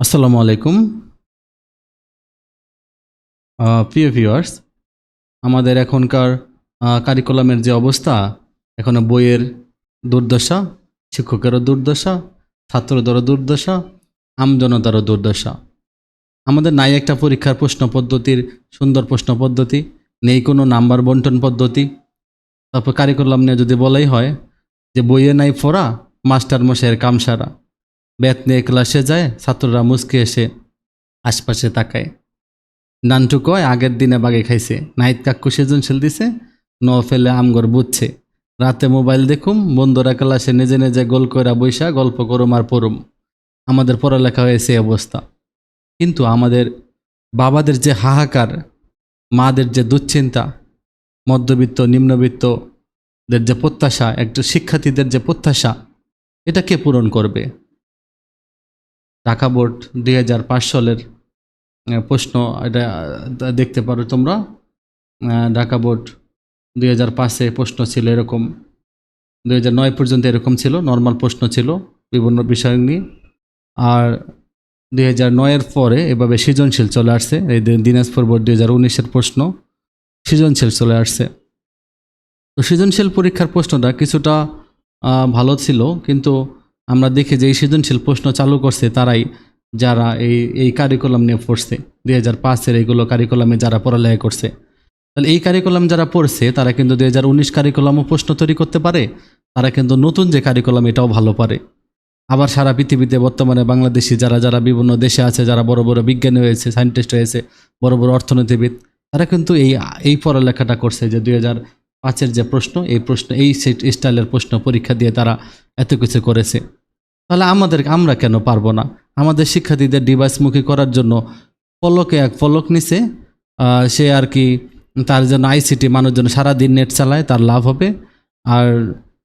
আসসালামু আলাইকুম। প্রিয় ভিউয়ার্স আমাদের এখনকার কারিকুলামের যে অবস্থা, এখনও বইয়ের দুর্দশা, শিক্ষকেরও দুর্দশা, ছাত্রদেরও দুর্দশা, আমজনতারও দুর্দশা। আমাদের নাই একটা পরীক্ষার প্রশ্ন পদ্ধতির সুন্দর প্রশ্ন পদ্ধতি, নেই কোনো নাম্বার বন্টন পদ্ধতি। তারপর কারিকুলাম নিয়ে যদি বলাই হয় যে বইয়ে নাই পড়া মাস্টার মশাইয়ের কামসারা। ব্যাত নিয়ে ক্লাসে যায়, ছাত্ররা মুসকে এসে আশপাশে তাকায়। নানটু কয়, আগের দিনে বাগে খাইছে, নাইট কাক্কু সৃজনশীল দিছে ন ফেলে আমগর বুঝছে। রাতে মোবাইল দেখুম, বন্ধুরা ক্লাসে নিজে নিজে গোল কইরা বৈশা গল্প করুম আর পড়ুম। আমাদের পড়ালেখা হয়েছে অবস্থা। কিন্তু আমাদের বাবাদের যে হাহাকার, মাদের যে দুশ্চিন্তা, মধ্যবিত্ত, নিম্নবিত্তদের যে প্রত্যাশা একটু শিক্ষার্থীদের যে প্রত্যাশা, এটা কে পূরণ করবে? ঢাকা বোর্ড দুই হাজার পাঁচ সালের প্রশ্ন, এটা দেখতে পারো তোমরা। ঢাকা বোর্ড দুই হাজার পাঁচে প্রশ্ন ছিল এরকম, দুই হাজার নয় পর্যন্ত এরকম ছিল, নর্মাল প্রশ্ন ছিল বিভিন্ন বিষয় নিয়ে। আর দুই হাজার নয়ের পরে এভাবে সৃজনশীল চলে আসছে, এই দিনাজপুর বোর্ড দুই হাজার উনিশের প্রশ্ন সৃজনশীল চলে আসছে। তো সৃজনশীল পরীক্ষার প্রশ্নটা কিছুটা ভালো ছিল, কিন্তু আমরা দেখি যে এই সৃজনশীল প্রশ্ন চালু করছে তারাই যারা এই এই কারিকুলাম নিয়ে পড়ছে। দুই হাজার পাঁচের এইগুলো কারিকুলামে যারা পড়ালেখা করছে। তাহলে এই কারিকুলাম যারা পড়ছে, তারা কিন্তু দুই হাজার উনিশ কারিকুলামও প্রশ্ন তৈরি করতে পারে। তারা কিন্তু নতুন যে কারিকুলাম এটাও ভালো পারে। আবার সারা পৃথিবীতে বর্তমানে বাংলাদেশি যারা যারা বিভিন্ন দেশে আছে, যারা বড় বড় বিজ্ঞানী হয়েছে সায়েন্টিস্ট হয়েছে, বড় বড় অর্থনীতিবিদ, তারা কিন্তু এই এই পড়ালেখাটা করছে যে দুই হাজার পাঁচের যে প্রশ্ন, এই প্রশ্ন, এই সেট স্টাইলের প্রশ্ন পরীক্ষা দিয়ে তারা এত কিছু করেছে। তাহলে আমাদের আমরা কেন পারব না? আমাদের শিক্ষার্থীদের ডিভাইসমুখী করার জন্য পলকে এক পলক নিছে সে আর কি তার জন্য আইসিটি মানুষ মানুষজন সারাদিন নেট চালায়, তার লাভ হবে। আর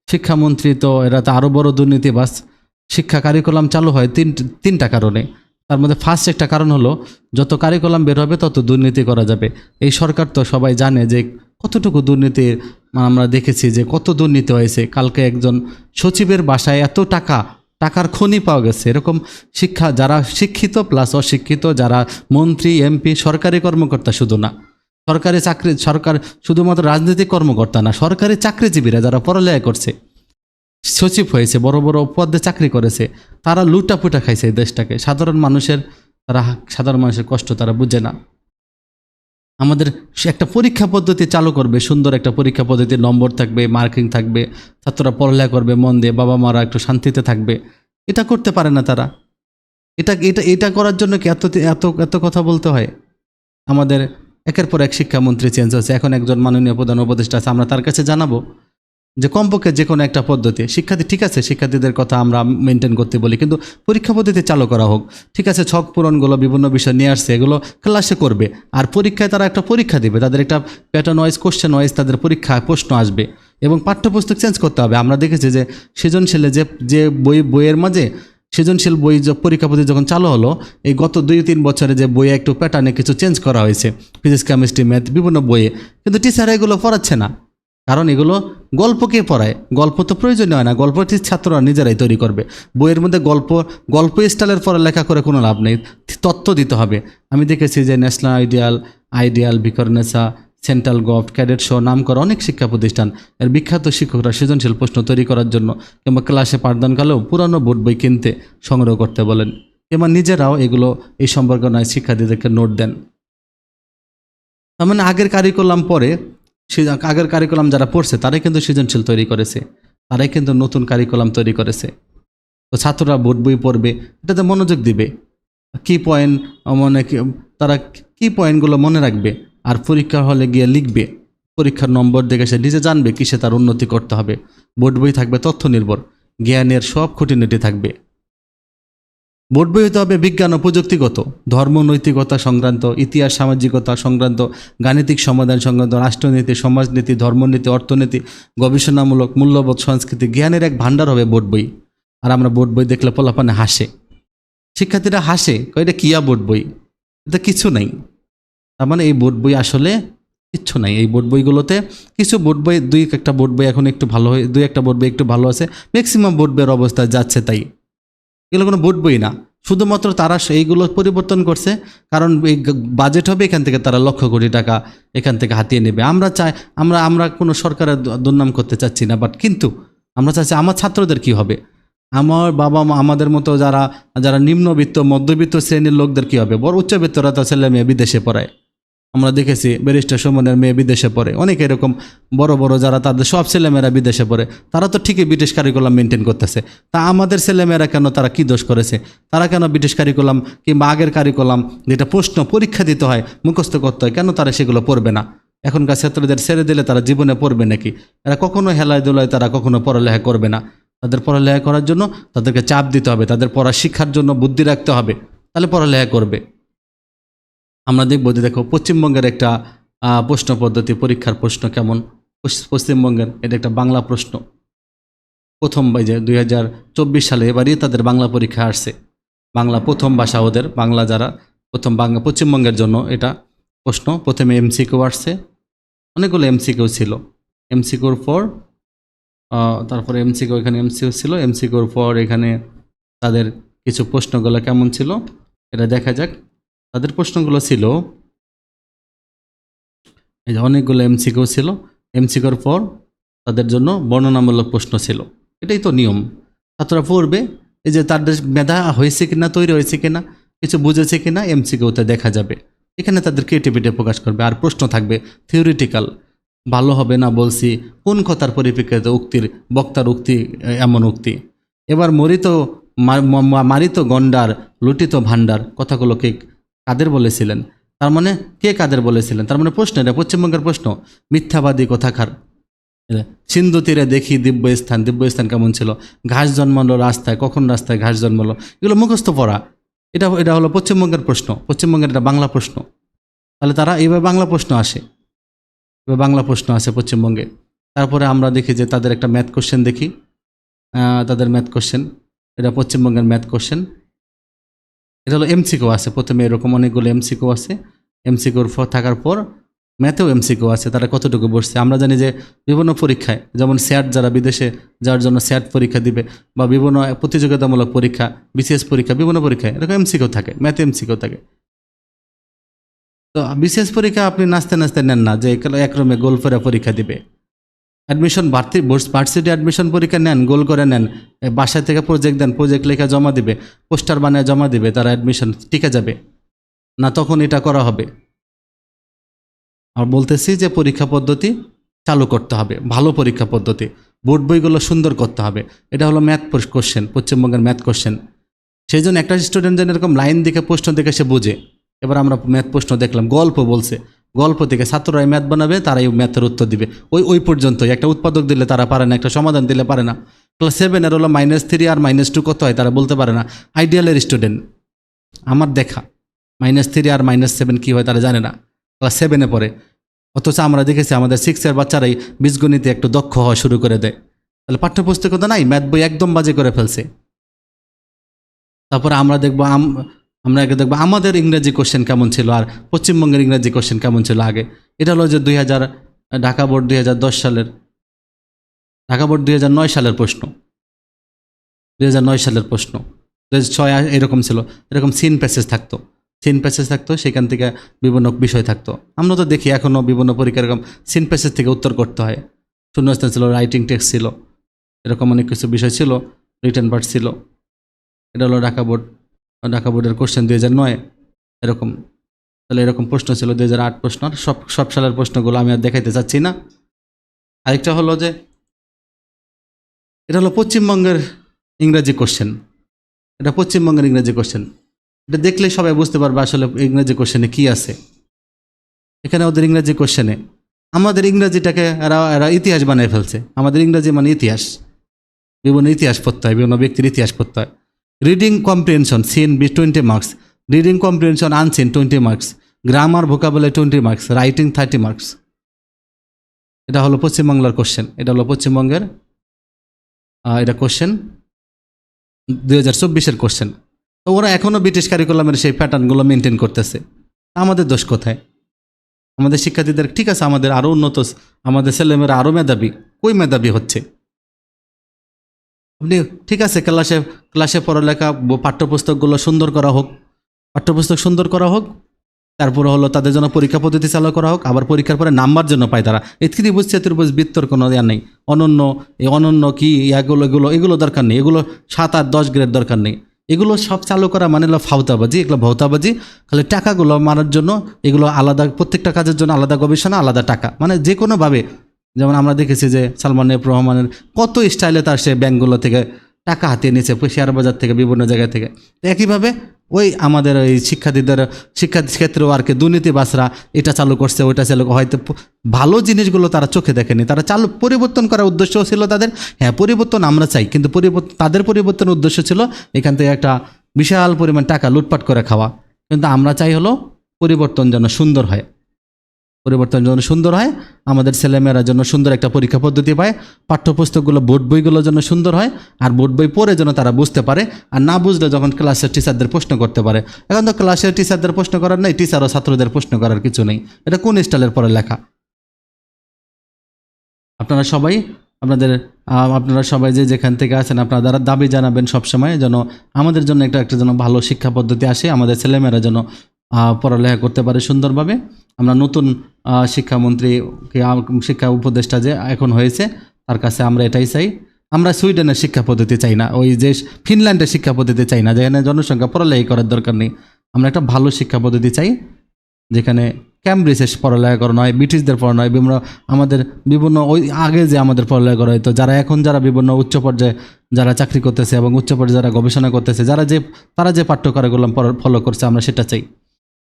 শিক্ষামন্ত্রী তো এরা তো আরও বড় দুর্নীতিবাস শিক্ষা কারিকুলাম চালু হয় তিন, তিনটা কারণে। তার মধ্যে ফার্স্ট একটা কারণ হলো, যত কারিকুলাম বের হবে তত দুর্নীতি করা যাবে। এই সরকার তো সবাই জানে যে কতটুকু দুর্নীতি, আমরা দেখেছি যে কত দুর্নীতি হয়েছে। কালকে একজন সচিবের বাসায় এত টাকা টাকার খনি পাওয়া গেছে। এরকম শিক্ষা, যারা শিক্ষিত প্লাস অশিক্ষিত, যারা মন্ত্রী এমপি সরকারি কর্মকর্তা শুধু না, সরকারি চাকরি, সরকার শুধুমাত্র রাজনৈতিক কর্মকর্তা না, সরকারি চাকরিজীবীরা যারা পড়ালেখা করছে, সচিব হয়েছে, বড় বড় পদে চাকরি করেছে, তারা লুটাপুটা খাইছে এই দেশটাকে। সাধারণ মানুষের, তারা সাধারণ মানুষের কষ্ট তারা বুঝে না। আমাদের একটা পরীক্ষা পদ্ধতি চালু করবে, সুন্দর একটা পরীক্ষা পদ্ধতি নম্বর থাকবে মার্কিং থাকবে, ছাত্ররা পড়ালেখা করবে, মন দিয়ে বাবা মারা একটু শান্তিতে থাকবে। এটা করতে পারে না তারা। এটা এটা এটা করার জন্য কি এত এত এত কথা বলতে হয়? আমাদের একের পর এক শিক্ষামন্ত্রী চেঞ্জ হচ্ছে এখন একজন মাননীয় প্রধান উপদেষ্টা আছে, আমরা তার কাছে জানাব। যে কমপক্ষে যে কোনো একটা পদ্ধতি। শিক্ষার্থী, ঠিক আছে, শিক্ষার্থীদের কথা আমরা মেনটেন করতে বলি, কিন্তু পরীক্ষা পদ্ধতি চালু করা হোক। ঠিক আছে, ছক পূরণগুলো বিভিন্ন বিষয় নিয়ে আসছে, এগুলো ক্লাসে করবে। আর পরীক্ষায় তারা একটা পরীক্ষা দেবে, তাদের একটা প্যাটার্ন ওয়াইজ কোশ্চেন ওয়াইজ তাদের পরীক্ষা প্রশ্ন আসবে এবং পাঠ্যপুস্তক চেঞ্জ করতে হবে। আমরা দেখেছি যে সৃজনশীলে যে যে বই, বইয়ের মাঝে সৃজনশীল বই পরীক্ষা পদ্ধতি যখন চালু হলো, এই গত দুই, তিন বছরে যে বইয়ে একটু প্যাটার্নে কিছু চেঞ্জ করা হয়েছে ফিজিক্স কেমিস্ট্রি ম্যাথ বিভিন্ন বইয়ে। কিন্তু টিচার এগুলো পড়াচ্ছে না। কারণ এগুলো গল্পকে পড়ায়। গল্প তো প্রয়োজনীয় হয় না, গল্পটি ছাত্ররা নিজেরাই তৈরি করবে। বইয়ের মধ্যে গল্প গল্প স্টাইলের পড়ালেখা করে কোনো লাভ নেই, তত্ত্ব দিতে হবে। আমি দেখেছি যে national ideal ideal Viqarunnisa central gov, cadet show নাম করা অনেক শিক্ষা প্রতিষ্ঠান। এর বিখ্যাত শিক্ষকরা সৃজনশীল প্রশ্ন তৈরি করার জন্য কিংবা ক্লাসে পাঠদানকালেও পুরানো বোর্ড বই কিনতে সংগ্রহ করতে বলেন। কিংবা নিজেরাও এগুলো এই সম্পর্কে নয়, শিক্ষার্থীদেরকে নোট দেন। তার মানে আগের কারিকুলাম পরে সে আগের কারিকুলাম যারা পড়ছে, তারাই কিন্তু সৃজনশীল তৈরি করেছে। তারাই কিন্তু নতুন কারিকুলাম তৈরি করেছে। তো ছাত্ররা বোর্ড বই পড়বে, এটাতে মনোযোগ দিবে। কি পয়েন্ট মনে তারা কি পয়েন্টগুলো মনে রাখবে আর পরীক্ষা হলে গিয়ে লিখবে। পরীক্ষার নম্বর দেখে সে নিজে জানবে কিসে তার উন্নতি করতে হবে। বোর্ড বই থাকবে তথ্য নির্ভর, জ্ঞানের সব খুঁটিনাটি থাকবে। বোর্ড বই হতে হবে বিজ্ঞান ও প্রযুক্তিগত, ধর্ম, নৈতিকতা সংক্রান্ত, ইতিহাস, সামাজিকতা সংক্রান্ত, গাণিতিক সমাধান সংক্রান্ত, রাষ্ট্রনীতি, সমাজনীতি, ধর্মনীতি, অর্থনীতি, গবেষণামূলক, মূল্যবোধ সংস্কৃতি জ্ঞানের এক ভাণ্ডার হবে বোর্ড বই আর আমরা বোর্ড বই দেখলে পোলাপানে হাসে। শিক্ষার্থীরা হাসে এটা কিয়া বোর্ড বই এটা কিছু নাই। তার মানে এই বোর্ড বই আসলে কিচ্ছু নাই। এই বোর্ড বইগুলোতে কিছু বোর্ড বই দুই একটা বোর্ড বই এখন একটু ভালো হয়ে দুই একটা বোর্ড বই একটু ভালো আছে। ম্যাক্সিমাম বোর্ড বইয়ের অবস্থা যাচ্ছে তাই। এগুলো কোনো বোর্ড বই না। শুধুমাত্র তারা এইগুলো পরিবর্তন করছে, কারণ এই বাজেট হবে এখান থেকে তারা লক্ষ কোটি টাকা এখান থেকে হাতিয়ে নেবে। আমরা চাই, আমরা আমরা কোনো সরকারের দুর্নাম করতে চাচ্ছি না বাট কিন্তু আমরা চাচ্ছি আমার ছাত্রদের কি হবে? আমার বাবা মা, আমাদের মতো যারা যারা নিম্নবিত্ত, মধ্যবিত্ত শ্রেণির লোকদের কি হবে? বড় উচ্চবিত্তরা তো ছেলে মেয়ে বিদেশে পড়ায়। আমরা দেখেছি ব্যারিস্টার সুমনের মেয়ে বিদেশে পড়ে। অনেক এরকম বড় বড় যারা তাদের সব ছেলেমেয়েরা বিদেশে পড়ে, তারা তো ঠিকই ব্রিটিশ কারিকুলাম মেনটেন করতেছে। তা আমাদের ছেলেমেয়েরা কেন তারা কি দোষ করেছে? তারা কেন ব্রিটিশ কারিকুলাম কিংবা আগের কারিকুলাম যেটা প্রশ্ন পরীক্ষা দিতে হয়, মুখস্থ করতে হয়, কেন তারা সেগুলো পড়বে না? এখনকার ছাত্রদের ছেড়ে দিলে তারা জীবনে পড়বে নাকি? এরা কখনো হেলায় দোলায় তারা কখনো পড়ালেখা করবে না। তাদের পড়ালেখা করার জন্য তাদেরকে চাপ দিতে হবে, তাদের পড়া শিক্ষার জন্য বুদ্ধি রাখতে হবে, তাহলে পড়ালেখা করবে। আমরা দেখব যে দেখো, পশ্চিমবঙ্গের একটা প্রশ্ন পদ্ধতি, পরীক্ষার প্রশ্ন কেমন? পশ্চিমবঙ্গের এটা একটা বাংলা প্রশ্ন। প্রথম যে দুই হাজার চব্বিশ সালে এবারই তাদের বাংলা পরীক্ষা আসছে। বাংলা প্রথম ভাষা ওদের, বাংলা যারা, প্রথম বাংলা, পশ্চিমবঙ্গের জন্য এটা প্রশ্ন। প্রথমে এমসিকিউ আসছে। অনেকগুলো এমসিকিউ ছিল। এমসিকিউর পর তারপরে এমসিকিউ, এখানে এমসিকিউ ছিল। এমসিকিউর পর এখানে তাদের কিছু প্রশ্নগুলো কেমন ছিল, এটা দেখা যাক। তাদের প্রশ্নগুলো ছিল, এই যে অনেকগুলো এমসিকিউ ছিল। এমসিকিউর পর তাদের জন্য বর্ণনামূলক প্রশ্ন ছিল। এটাই তো নিয়ম। ছাত্ররা পড়বে, এই যে তাদের মেধা হয়েছে কিনা, তৈরি হয়েছে কিনা, কিছু বুঝেছে কিনা, এমসিকিউতে দেখা যাবে। এখানে তাদের ক্রিয়েটিভিটি প্রকাশ করবে আর প্রশ্ন থাকবে থিওরিটিক্যাল। ভালো হবে না বলছি, কোন কথার পরিপ্রেক্ষিতে উক্তির, বক্তার উক্তি এমন উক্তি? এবার মরিত মারিত গন্ডার লুটিত ভাণ্ডার কথাগুলোকে কাদের বলেছিলেন? তার মানে কে কাদের বলেছিলেন? তার মানে প্রশ্ন এটা, পশ্চিমবঙ্গের প্রশ্ন। মিথ্যাবাদী কথাকার? সিন্ধু তীরে দেখি দিব্য স্থান দিব্য স্থান কেমন ছিল? ঘাস জন্মালো রাস্তায়, কখন রাস্তায় ঘাস জন্মালো? এগুলো মুখস্থ পড়া। এটা এটা হলো পশ্চিমবঙ্গের প্রশ্ন। পশ্চিমবঙ্গের এটা বাংলা প্রশ্ন। তাহলে তারা এইভাবে বাংলা প্রশ্ন আসে। এবার বাংলা প্রশ্ন আসে পশ্চিমবঙ্গে। তারপরে আমরা দেখি যে তাদের একটা ম্যাথ কোশ্চেন দেখি। তাদের ম্যাথ কোশ্চেন এটা পশ্চিমবঙ্গের ম্যাথ কোশ্চেন এটা হলো এমসিকিউ আছে। প্রথমে এরকম অনেকগুলো এমসিকিউ আছে। এমসিকিউর থাকার পর ম্যাথেও এমসিকিউ আছে। তারা কতটুকু বসছে? আমরা জানি যে বিভিন্ন পরীক্ষায়, যেমন স্যাট যারা বিদেশে যাওয়ার জন্য স্যাট পরীক্ষা দিবে বা বিভিন্ন প্রতিযোগিতামূলক পরীক্ষা, বিসিএস পরীক্ষা, বিভিন্ন পরীক্ষায় এরকম এমসিকিউ থাকে, ম্যাথে এমসিকিউ থাকে। তো বিশেষ পরীক্ষা আপনি নাচতে নাচতে নেন না যে একরমে গোল করে পরীক্ষা দিবে। অ্যাডমিশন ভার্সি ভার্সিটি অ্যাডমিশন পরীক্ষা নেন গোল করে নেন এ, বাসা থেকে প্রজেক্ট দেন প্রজেক্ট লেখা জমা দিবে পোস্টার বানায় জমা দিবে তারা অ্যাডমিশন টিকে যাবে। না তখন এটা করা হবে। আর বলতেছি যে পরীক্ষা পদ্ধতি চালু করতে হবে ভালো পরীক্ষা পদ্ধতি। বোর্ড বইগুলো সুন্দর করতে হবে। এটা হলো ম্যাথ কোশ্চেন পশ্চিমবঙ্গের ম্যাথ কোশ্চেন সেই জন্য একটা স্টুডেন্ট যেন এরকম লাইন দেখে প্রশ্ন দেখে সে বোঝে। এবার আমরা ম্যাথ প্রশ্ন দেখলাম গল্প বলছে। গল্প থেকে ছাত্ররাই ম্যাথ বানাবে, তারাই ম্যাথের উত্তর দিবে। ওই ওই পর্যন্তই। একটা উৎপাদক দিলে তারা পারে না, একটা সমাধান দিলে পারে না। ক্লাস সেভেনের হলো মাইনাস থ্রি আর মাইনাস টু কত হয় তারা বলতে পারে না। আইডিয়ালের স্টুডেন্ট আমার দেখা মাইনাস থ্রি আর মাইনাস সেভেন কী হয় তারা জানে না। ক্লাস সেভেনে পড়ে। অথচ আমরা দেখেছি আমাদের সিক্সের বাচ্চারাই বীজগণিতে একটু দক্ষ হওয়া শুরু করে দেয়। তাহলে পাঠ্যপুস্তকে তো নাই, ম্যাথ বই একদম বাজে করে ফেলছে। তারপরে আমরা দেখব আম- আমরা আগে দেখব আমাদের ইংরেজি কোশ্চেন কেমন ছিল আর পশ্চিমবঙ্গের ইংরেজি কোশ্চেন কেমন ছিল আগে। এটা হলো যে দুই হাজার ঢাকা বোর্ড দুই হাজার দশ সালের, ঢাকা বোর্ড দুই হাজার নয় সালের প্রশ্ন। দুই হাজার নয় সালের প্রশ্ন। দুই ছয় এরকম ছিল। এরকম সিন প্যাসেজ থাকতো। সিন প্যাসেজ থাকতো, সেখান থেকে বিভিন্ন বিষয় থাকতো। আমরা তো দেখি এখনও বিভিন্ন পরীক্ষা এরকম সিন প্যাসেজ থেকে উত্তর করতে হয়। শূন্যস্থান ছিল রাইটিং টেক্সট ছিল, এরকম অনেক কিছু বিষয় ছিল রিটার্ন পার্ট ছিল। এটা হলো ঢাকা বোর্ড ঢাকা বোর্ডের কোশ্চেন দুই হাজার নয়, এরকম, তাহলে এরকম প্রশ্ন ছিল দুই হাজার আট প্রশ্ন সব সব সালের প্রশ্নগুলো আমি আর দেখাইতে চাচ্ছি না। আরেকটা হলো যে, এটা হলো পশ্চিমবঙ্গের ইংরাজি কোশ্চেন এটা পশ্চিমবঙ্গের ইংরাজি কোশ্চেন এটা দেখলেই সবাই বুঝতে পারবে আসলে ইংরাজি কোশ্চেনে কি আছে। এখানে ওদের ইংরাজি কোশ্চেনে আমাদের ইংরাজিটাকে এরা এরা ইতিহাস বানিয়ে ফেলছে। আমাদের ইংরাজি মানে ইতিহাস। বিভিন্ন ইতিহাস পড়তে হয়, বিভিন্ন ব্যক্তির ইতিহাস পড়তে হয়। Reading comprehension seen B twenty marks reading comprehension unseen twenty marks grammar vocabulary twenty marks writing thirty marks এটা হলো পশ্চিমবাংলার কোশ্চেন এটা হলো পশ্চিমবঙ্গের এটা কোশ্চেন দুই হাজার চব্বিশের কোশ্চেন তো ওরা এখনও ব্রিটিশ কারিকুলামের সেই প্যাটার্নগুলো মেনটেন করতেছে। আমাদের দোষ কোথায়? আমাদের শিক্ষার্থীদের, ঠিক আছে, আমাদের আরও উন্নত, আমাদের ছেলেমেয়েরা আরও মেধাবী। কই মেধাবী হচ্ছে? আপনি ঠিক আছে, ক্লাসে ক্লাসে পড়ালেখা পাঠ্যপুস্তকগুলো সুন্দর করা হোক। পাঠ্যপুস্তক সুন্দর করা হোক, তারপরে হলো তাদের জন্য পরীক্ষা পদ্ধতি চালু করা হোক, আবার পরীক্ষার পরে নাম্বার জন্য পায় তারা। এথিরি বুঝছে ত্রিভুজ বৃত্তর কোনো ইয়া নেই। অনন্য, এই অনন্য কি এগুলো এগুলো এগুলো দরকার নেই। এগুলো সাত আট দশ গ্রেড দরকার নেই। এগুলো সব চালু করা মানে হলো ফাউতাবাজি, এগুলো ভৌতাবাজি। খালি টাকাগুলো মারার জন্য, এগুলো আলাদা, প্রত্যেকটা কাজের জন্য আলাদা গবেষণা, আলাদা টাকা। মানে যে কোনোভাবে যেমন আমরা দেখেছি যে সালমান এফ রহমানের কত স্টাইলে তার সে ব্যাঙ্কগুলো থেকে টাকা হাতিয়ে নিয়েছে শেয়ার বাজার থেকে, বিভিন্ন জায়গা থেকে। একইভাবে ওই আমাদের ওই শিক্ষার্থীদের শিক্ষা ক্ষেত্রেও আর কি দুর্নীতিবাসরা এটা চালু করছে, ওইটা চালু হয়তো ভালো জিনিসগুলো তারা চোখে দেখেনি। তারা চালু, পরিবর্তন করার উদ্দেশ্য ছিল তাদের। হ্যাঁ পরিবর্তন আমরা চাই, কিন্তু পরিবর্তন তাদের পরিবর্তনের উদ্দেশ্য ছিল এখান থেকে একটা বিশাল পরিমাণ টাকা লুটপাট করে খাওয়া। কিন্তু আমরা চাই হলো পরিবর্তন যেন সুন্দর হয়। পরিবর্তন যেন সুন্দর হয়, আমাদের ছেলেমেয়েরা যেন সুন্দর একটা পরীক্ষা পদ্ধতি পায়, পাঠ্যপুস্তকগুলো, বোর্ড বইগুলো যেন সুন্দর হয়, আর বোর্ড বই পড়ে যেন তারা বুঝতে পারে, আর না বুঝলে যখন ক্লাসের টিচারদের প্রশ্ন করতে পারে। এখন তো ক্লাসের টিচারদের প্রশ্ন করার নেই টিচার ও ছাত্রদের প্রশ্ন করার কিছু নেই। এটা কোন স্টাইলের পরে লেখা? আপনারা সবাই, আপনাদের আপনারা সবাই যে যেখান থেকে আছেন, আপনারা দাবি জানাবেন সবসময় যেন আমাদের জন্য একটা একটা যেন ভালো শিক্ষা পদ্ধতি আসে, আমাদের ছেলেমেয়েরা যেন পড়ালেখা করতে পারে সুন্দরভাবে। আমরা নতুন আহ, শিক্ষামন্ত্রীকে শিক্ষা উপদেষ্টা যে এখন হয়েছে তার কাছে আমরা এটাই চাই। আমরা সুইডেনের শিক্ষা পদ্ধতি চাই না ওই যে ফিনল্যান্ডের শিক্ষা পদ্ধতি চাই না যেখানে জনসংখ্যা পড়ালেখা করার দরকার নেই। আমরা একটা ভালো শিক্ষা পদ্ধতি চাই যেখানে ক্যামব্রিজে পড়ালেখা করানো হয় ব্রিটিশদের পড়ানো হয় বিভিন্ন আমাদের বিভিন্ন ওই আগে যে আমাদের পড়ালেখা করা হতো যারা এখন যারা বিভিন্ন উচ্চ পর্যায়ে যারা চাকরি করতেছে এবং উচ্চ পর্যায়ে যারা গবেষণা করতেছে যারা যে তারা যে পাঠ্যক্রমগুলো ফলো করছে আমরা সেটা চাই।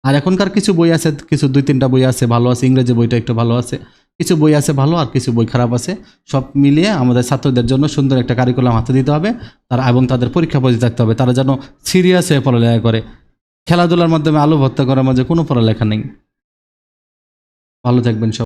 আর এখনকার কিছু বই আছে, কিছু দুই তিনটা বই আছে, ভালো আছে, ইংরেজি বইটা একটু ভালো আছে। কিছু বই আছে ভালো আর কিছু বই খারাপ আছে। সব মিলিয়ে আমাদের ছাত্রদের জন্য সুন্দর একটা কারিকুলাম হাতে দিতে হবে, তারা এবং তাদের পরীক্ষা পরিচিত থাকতে হবে। তারা যেন সিরিয়াস হয়ে পড়ালেখা করে। খেলাধুলার মাধ্যমে আলো ভর্তা করার মাঝে কোনো পড়ালেখা নেই। ভালো থাকবেন সব।